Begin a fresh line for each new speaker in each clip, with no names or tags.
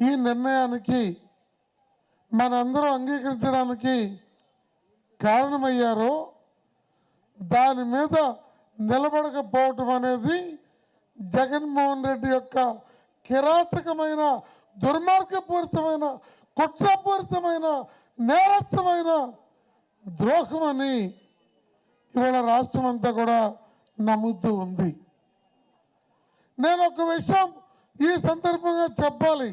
ఈ నిర్ణయానికి మనందరూ అంగీకరించడానికి కారణమయ్యారో దాని మీద నిలబడకపోవటం అనేది జగన్మోహన్ రెడ్డి యొక్క కిరాతకమైన దుర్మార్గపూరితమైన కుట్రపూరితమైన నేరస్థమైన ద్రోహం అని ఇవాళ రాష్ట్రం అంతా కూడా నమ్ముతూ ఉంది. నేను ఒక విషయం ఈ సందర్భంగా చెప్పాలి.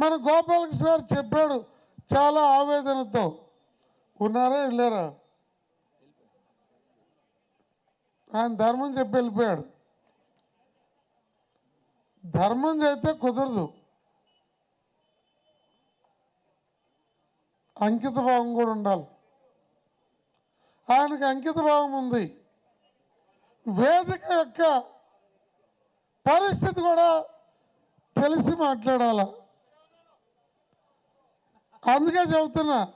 మన గోపాలకృష్ణ గారు చెప్పాడు చాలా ఆవేదనతో. ఉన్నారా వెళ్ళారా? ఆయన ధర్మం చెప్పి వెళ్ళిపోయాడు. ధర్మం చేస్తే కుదరదు. అంకిత భావం కూడా ఉండాలి. ఆయనకు అంకిత భావం ఉంది. వేదిక యొక్క పరిస్థితి కూడా తెలిసి మాట్లాడాలా? అందుకే చెబుతున్నా.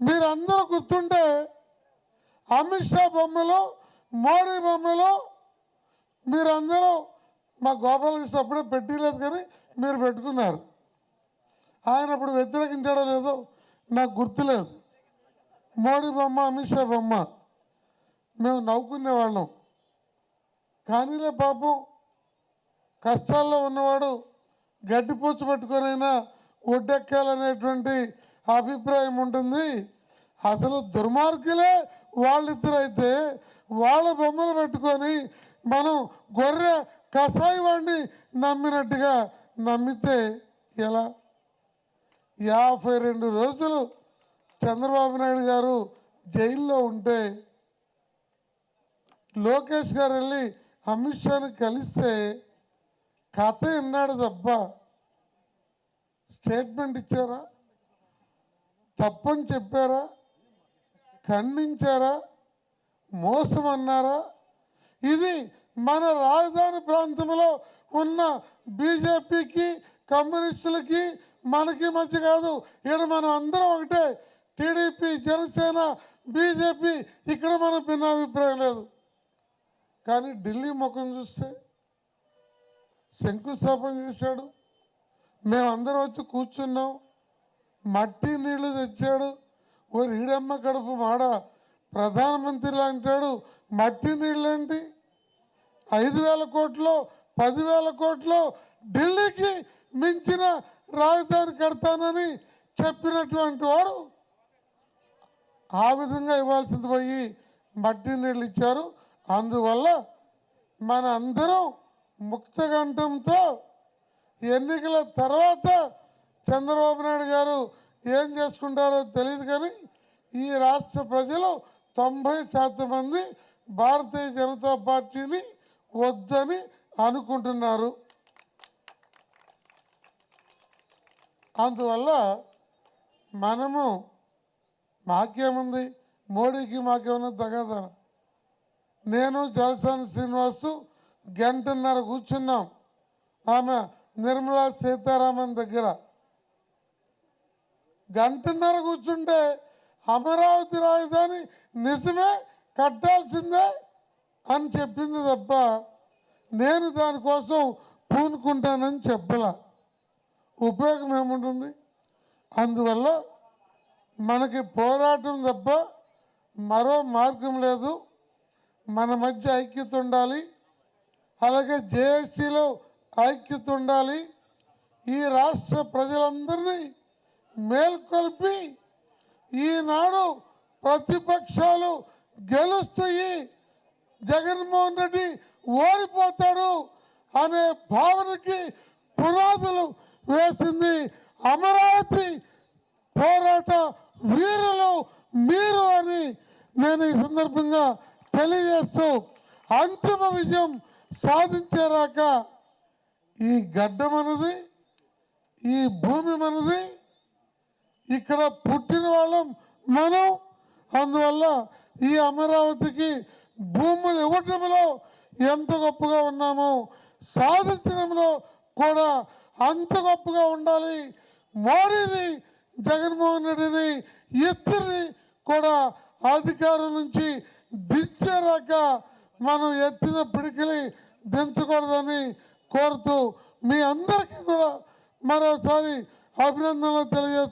మీరందరూ గుర్తుంటే అమిత్ షా బొమ్మలో మోడీ బొమ్మలో మీరందరూ మా గోపాలకృష్ణ అప్పుడే పెట్టలేదు కానీ మీరు పెట్టుకున్నారు. ఆయన అప్పుడు వ్యతిరేకించాడో లేదో నాకు గుర్తులేదు. మోడీ బొమ్మ అమిత్ షా బొమ్మ మేము నవ్వుకునే వాళ్ళం. కానీలే పాపం కష్టాల్లో ఉన్నవాడు గడ్డి పూచ పట్టుకొనైనా ఒడ్డెక్కాలనేటువంటి అభిప్రాయం ఉంటుంది. అసలు దుర్మార్గులే వాళ్ళిద్దరైతే వాళ్ళ బొమ్మలు పెట్టుకొని మనం గొర్రె కషాయి వాడిని నమ్మినట్టుగా నమ్మితే ఎలా? యాభై రెండు రోజులు చంద్రబాబు నాయుడు గారు జైల్లో ఉంటే లోకేష్ గారు వెళ్ళి అమిత్ షాని కలిస్తే కథ విన్నాడు తప్ప స్టేట్మెంట్ ఇచ్చారా? తప్పని చెప్పారా? ఖండించారా? మోసం అన్నారా ఇది మన రాజధాని ప్రాంతంలో ఉన్న బీజేపీకి కమ్యూనిస్టులకి మనకి మధ్య కాదు. ఇక్కడ మనం అందరం ఒకటే. టీడీపీ జనసేన బీజేపీ ఇక్కడ మన భిన్నాభిప్రాయం లేదు. కానీ ఢిల్లీ ముఖం చూస్తే శంకుస్థాపన చేశాడు. మేమందరం వచ్చి కూర్చున్నాం. మట్టి నీళ్ళు తెచ్చాడు. ఓ ఈడమ్మ కడుపు మాడ ప్రధానమంత్రి అంటాడు మట్టి నీళ్ళేంటి? ఐదు వేల కోట్లు పదివేల కోట్లు ఢిల్లీకి మించిన రాజధాని కడతానని చెప్పినటువంటి వాడు ఆ విధంగా ఇవ్వాల్సింది పోయి మట్టి నీళ్ళు ఇచ్చారు. అందువల్ల మన అందరం ముక్తగంఠంతో ఎన్నికల తర్వాత చంద్రబాబు నాయుడు గారు ఏం చేసుకుంటారో తెలియదు కానీ ఈ రాష్ట్ర ప్రజలు తొంభై శాతం మంది భారతీయ జనతా పార్టీని వద్దని అనుకుంటున్నారు. అందువల్ల మనము మాకేముంది? మోడీకి మాకేమన్నా తగదన నేను జలసాని శ్రీనివాసు గంటన్నర కూర్చున్నాం. ఆమె నిర్మలా సీతారామన్ దగ్గర. గంటన్నర కూర్చుంటే అమరావతి రాజధాని నిజమే కట్టాల్సిందే అని చెప్పింది తప్ప నేను దానికోసం పూనుకుంటానని చెప్పలా. ఉపయోగం ఏముంటుంది? అందువల్ల మనకి పోరాటం తప్ప మరో మార్గం లేదు. మన మధ్య ఐక్యత ఉండాలి. అలాగే జేఏసీలో ఐక్యత ఉండాలి ఈ రాష్ట్ర ప్రజలందరినీ మేల్కొల్పి ఈనాడు ప్రతిపక్షాలు గెలుస్తాయి. జగన్మోహన్ రెడ్డి ఓడిపోతాడు అనే భావనకి పునాదులు వేసింది అమరావతి పోరాట వీరులు మీరు అని నేను ఈ సందర్భంగా తెలియజేస్తూ అంతిమ విజయం సాధించేరాక ఈ గడ్డ మనది ఈ భూమి మనది ఇక్కడ పుట్టిన వాళ్ళం మనం అందువల్ల ఈ అమరావతికి భూములు ఇవ్వటంలో ఎంత గొప్పగా ఉన్నామో సాధించడంలో కూడా అంత గొప్పగా ఉండాలి. మోడీని జగన్మోహన్ రెడ్డిని ఇద్దరిని కూడా అధికారం నుంచి దించేరాక మనం ఎత్తిన పిడికిలి దించకూడదని కోరుతూ మీ అందరికీ కూడా మరోసారి అభినందనలు తెలియజేస్తాను